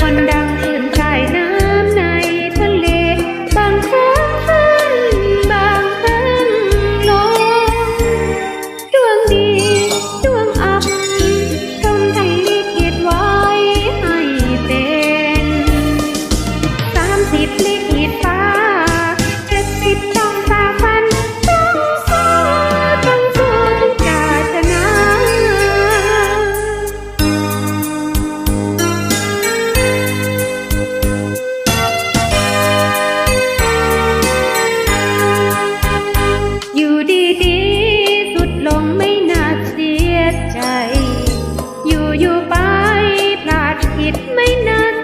คนดังขึ้นชาน้ำในทะเล บางครั้งขึ้นบางครั้งลง ดวงดี ดวงอับทำไทยขิตไวให้เป็นสามสิบลิขิตฟ้ biết mấy nên